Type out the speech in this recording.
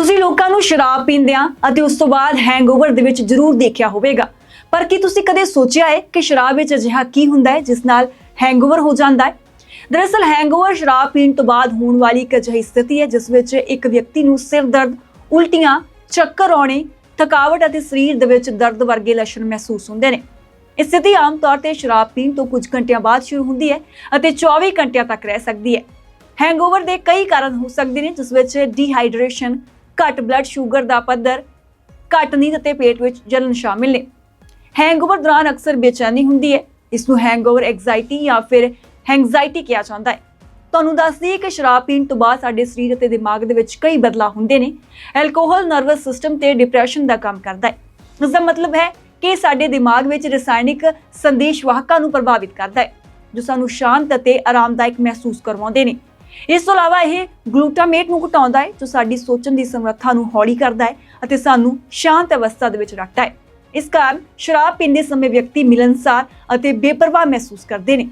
ਤੁਸੀਂ ਲੋਕਾਂ ਨੂੰ ਸ਼ਰਾਬ ਪੀਂਦਿਆਂ ਅਤੇ ਉਸ ਤੋਂ ਬਾਅਦ ਹੈਂਗਓਵਰ ਦੇ ਵਿੱਚ ਜ਼ਰੂਰ ਦੇਖਿਆ ਹੋਵੇਗਾ। ਪਰ ਕੀ ਤੁਸੀਂ ਕਦੇ ਸੋਚਿਆ ਹੈ ਕਿ ਸ਼ਰਾਬ ਵਿੱਚ ਅਜਿਹਾ ਕੀ ਹੁੰਦਾ ਹੈ ਜਿਸ ਨਾਲ ਹੈਂਗਓਵਰ ਹੋ ਜਾਂਦਾ ਹੈ? ਦਰਅਸਲ ਹੈਂਗਓਵਰ ਸ਼ਰਾਬ ਪੀਣ ਤੋਂ ਬਾਅਦ ਹੋਣ ਵਾਲੀ ਇੱਕ ਅਜਿਹੀ ਸਥਿਤੀ ਹੈ ਜਿਸ ਵਿੱਚ ਇੱਕ ਵਿਅਕਤੀ ਨੂੰ ਸਿਰ ਦਰਦ, ਉਲਟੀਆਂ, ਚੱਕਰ ਆਉਣੇ, ਥਕਾਵਟ ਅਤੇ ਸਰੀਰ ਦੇ ਵਿੱਚ ਦਰਦ ਵਰਗੇ ਲੱਛਣ ਮਹਿਸੂਸ ਹੁੰਦੇ ਨੇ। ਇਹ ਸਥਿਤੀ ਆਮ ਤੌਰ ਤੇ ਸ਼ਰਾਬ ਪੀਣ ਤੋਂ ਕੁਝ ਘੰਟਿਆਂ ਬਾਅਦ ਸ਼ੁਰੂ ਹੁੰਦੀ ਹੈ ਅਤੇ 24 ਘੰਟਿਆਂ ਤੱਕ ਰਹਿ ਸਕਦੀ ਹੈ। ਹੈਂਗਓਵਰ ਦੇ ਕਈ ਕਾਰਨ ਹੋ ਸਕਦੇ ਨੇ ਜਿਸ ਵਿੱਚ ਡੀਹਾਈਡਰੇਸ਼ਨ ਘੱਟ ਬਲੱਡ ਸ਼ੂਗਰ ਦਾ ਪੱਧਰ ਘੱਟ ਨੀਂਦ ਅਤੇ ਪੇਟ ਵਿੱਚ ਜਲਨ ਸ਼ਾਮਿਲ ਨੇ। ਹੈਂਗਓਵਰ ਦੌਰਾਨ ਅਕਸਰ ਬੇਚੈਨੀ ਹੁੰਦੀ ਹੈ। ਇਸ ਨੂੰ ਹੈਂਗਓਵਰ ਐਂਗਜ਼ਾਇਟੀ ਜਾਂ ਫਿਰ ਹੈਂਗਜ਼ਾਇਟੀ ਕਿਹਾ ਜਾਂਦਾ ਹੈ। ਤੁਹਾਨੂੰ ਦੱਸ ਦਈਏ ਕਿ ਸ਼ਰਾਬ ਪੀਣ ਤੋਂ ਬਾਅਦ ਸਾਡੇ ਸਰੀਰ ਅਤੇ ਦਿਮਾਗ ਦੇ ਵਿੱਚ ਕਈ ਬਦਲਾਅ ਹੁੰਦੇ ਨੇ। ਐਲਕੋਹਲ ਨਰਵਸ ਸਿਸਟਮ ਤੇ ਡਿਪਰੈਸ਼ਨ ਦਾ ਕੰਮ ਕਰਦਾ ਹੈ। ਇਸ ਦਾ ਮਤਲਬ ਹੈ ਕਿ ਸਾਡੇ ਦਿਮਾਗ ਵਿੱਚ ਰਸਾਇਣਿਕ ਸੰਦੇਸ਼ ਵਾਹਕਾਂ ਨੂੰ ਪ੍ਰਭਾਵਿਤ ਕਰਦਾ ਹੈ, ਜੋ ਸਾਨੂੰ ਸ਼ਾਂਤ ਅਤੇ ਆਰਾਮਦਾਇਕ ਮਹਿਸੂਸ ਕਰਵਾਉਂਦੇ ਨੇ। ਇਸ ਤੋਂ ਇਲਾਵਾ ਇਹ ਗਲੂਟਾਮੇਟ ਨੂੰ ਘਟਾਉਂਦਾ ਹੈ, ਜੋ ਸਾਡੀ ਸੋਚਣ ਦੀ ਸਮਰੱਥਾ ਨੂੰ ਹੌਲੀ ਕਰਦਾ ਹੈ ਅਤੇ ਸਾਨੂੰ ਸ਼ਾਂਤ ਅਵਸਥਾ ਦੇ ਵਿੱਚ ਰੱਖਦਾ ਹੈ। ਇਸ ਕਾਰਨ ਸ਼ਰਾਬ ਪੀਂਦੇ ਸਮੇਂ ਵਿਅਕਤੀ ਮਿਲਨਸਾਰ ਅਤੇ ਬੇਪਰਵਾਹ ਮਹਿਸੂਸ ਕਰਦੇ ਨੇ।